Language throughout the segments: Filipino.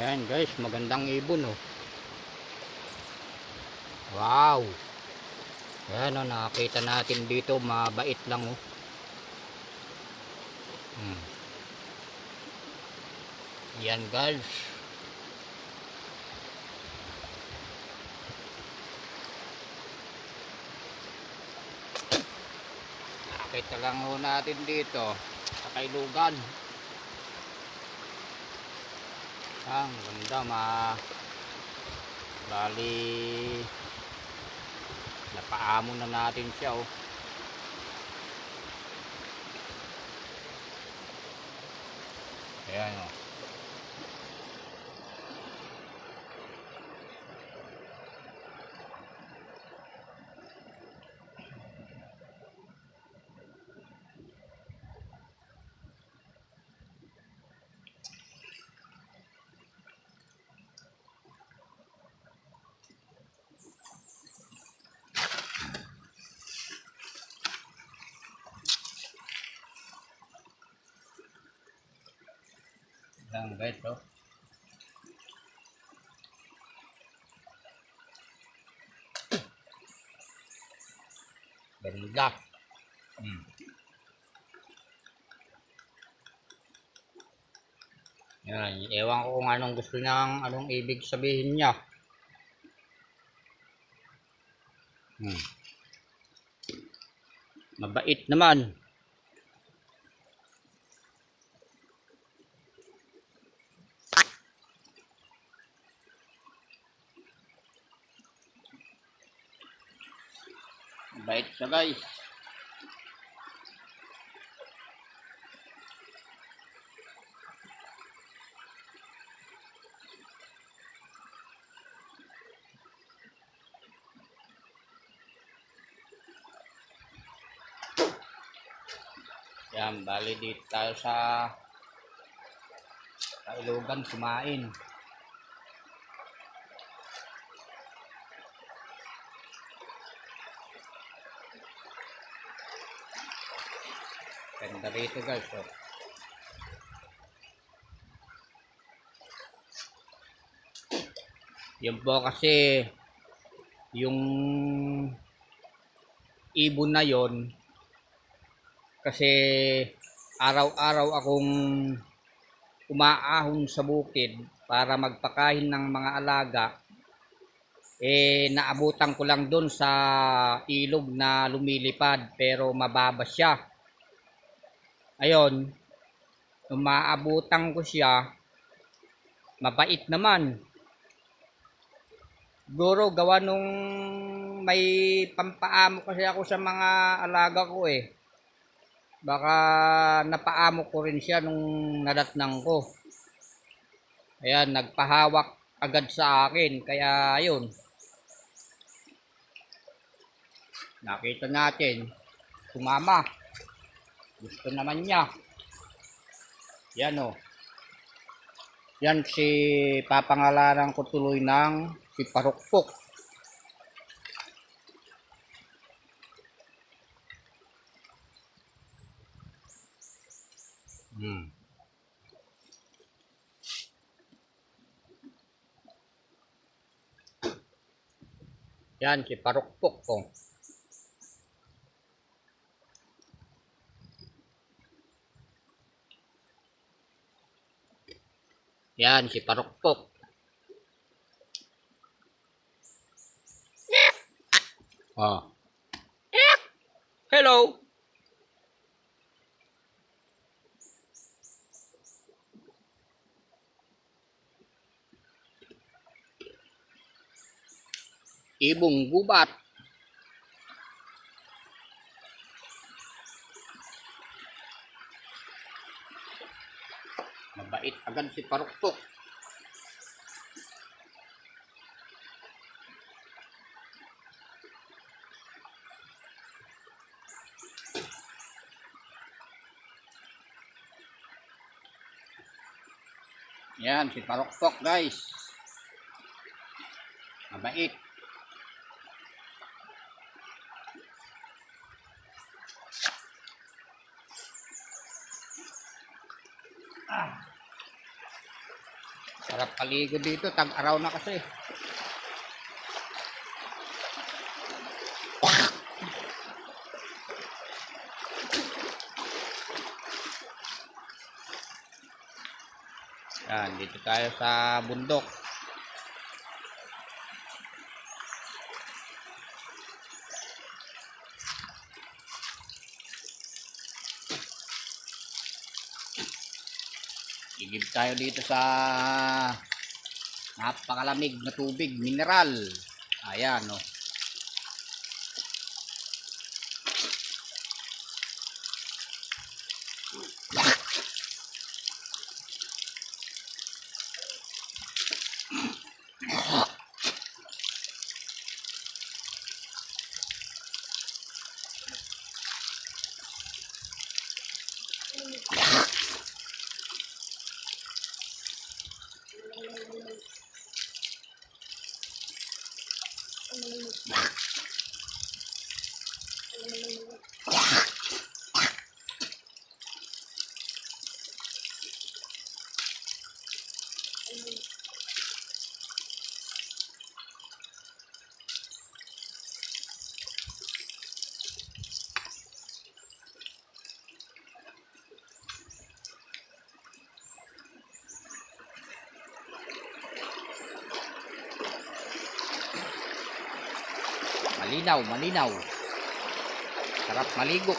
Ayan guys, magandang ibon oh. Wow. Ayan oh, nakakita natin dito, mabait lang oh. Hmm. Yan guys. Nakakita lang ho natin dito sa kailugan. Ang ganda ma Bali Napaamon na natin siya oh. Ayan oh. Ang bait oh. Ganda. Hmm. Yan, ewan ko kung anong gusto niyang, anong ibig sabihin niya. Hmm. Mabait naman. Mabait siya guys. Yan, bali dito tayo sa Kailugan kumain. Ganda rito guys. Oh. Yan po kasi yung ibon na yon kasi araw-araw akong umaahon sa bukid para magpakain ng mga alaga eh naabutan ko lang doon sa ilog na lumilipad pero mababa siya Ayon, nung maabutan ko siya, mabait naman. Siguro gawa nung may pampaamo kasi ako sa mga alaga ko eh. Baka napaamo ko rin siya nung nadatnang ko. Ayan, nagpahawak agad sa akin. Kaya ayun. Nakita natin. Sumama. Gusto naman niya. Yan o. Yan si papangalanan ko tuloy ng si Parukpok. Hmm. Yan si Parukpok ko. Yan, si Parokpok. Oh. Ah. Hello. Ibong gubat. Mabait agad si Parokpok. Yan, si Parokpok guys. Mabait. Sarap paligo dito, tag-araw na kasi. Yan, dito tayo sa bundok. Igib tayo dito sa napakalamig na tubig, mineral. Ayan, oh. Malinaw, malinaw. Sarap maligo.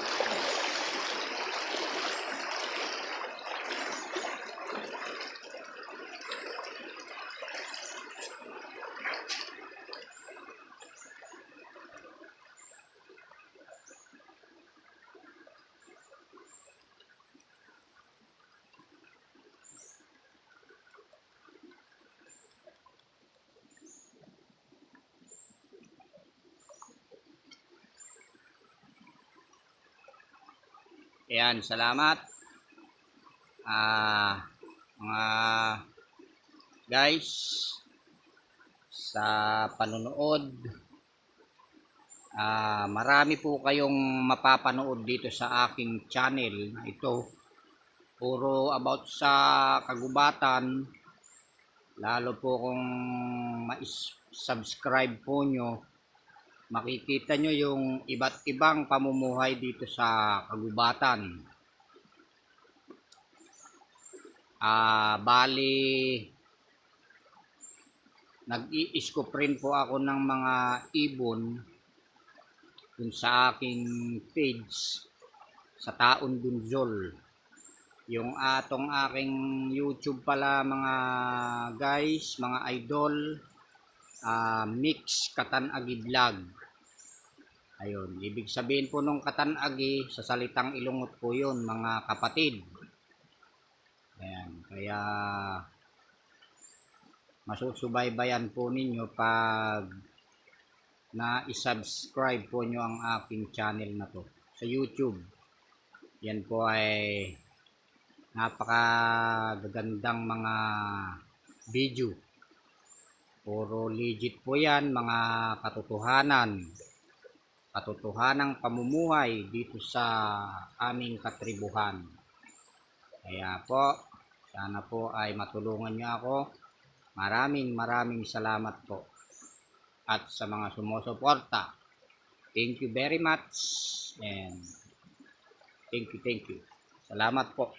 Ayan, salamat. Ah, mga guys sa panonood. Ah, marami po kayong mapapanood dito sa aking channel na ito. Puro about sa kagubatan. Lalo po kung ma-subscribe po nyo makikita nyo yung iba't ibang pamumuhay dito sa kagubatan. Ah, bali nag-i-scoop rin po ako ng mga ibon dun sa aking page sa Taon Dunzol. Yung atong aking YouTube pala mga guys, mga idol, ah mix katanagi vlog. Ayun, ibig sabihin po nung katanagi, sa salitang ilungot po yun, mga kapatid. Ayan, kaya masusubaybayan po ninyo pag na-subscribe po nyo ang aking channel na to sa YouTube. Yan po ay napakagandang mga video. Puro legit po yan, mga katotohanan. Katotohanang pamumuhay dito sa aming katribuhan. Kaya po, sana po ay matulungan niyo ako. Maraming maraming salamat po. At sa mga sumusuporta, thank you very much. And thank you, thank you. Salamat po.